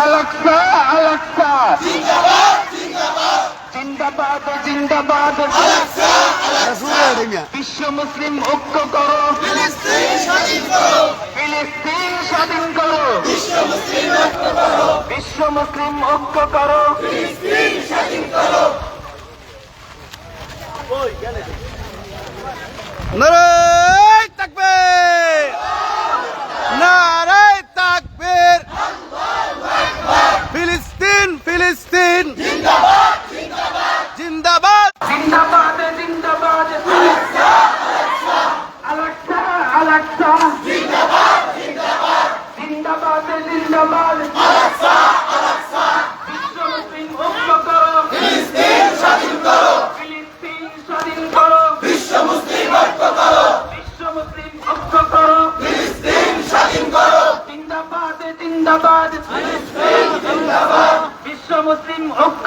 স্বাধীন আলাক্সা আলাক্সা জিন্দাবাদ জিন্দাবাদ। বিশ্ব মুসলিম ঐক্য করো। ফিলিস্তিন স্বাধীন করো। বিশ্ব মুসলিম ঐক্য করো তাকবীর নারায় তাকবীর ফিলিস্তিন ফিলিস্তিন জিন্দাবাদ জিন্দাবাদ জিন্দাবাদ জিন্দাবাদ আলাক্সা আলাক্সা জিন্দাবাদ জিন্দাবাদ জিন্দাবাদ বিশ্ব মুসলিম ঐক্য করো ফিলিস্তিন স্বাধীন করো ফিলিস্তিন স্বাধীন করো বিশ্ব মুসলিম ঐক্য করো বিশ্ব মুসলিম ঐক্য করো ফিলিস্তিন স্বাধীন করো জিন্দাবাদ জিন্দাবাদ ফিলিস্তিন জিন্দাবাদ বিশ্ব মুসলিম ঐক্য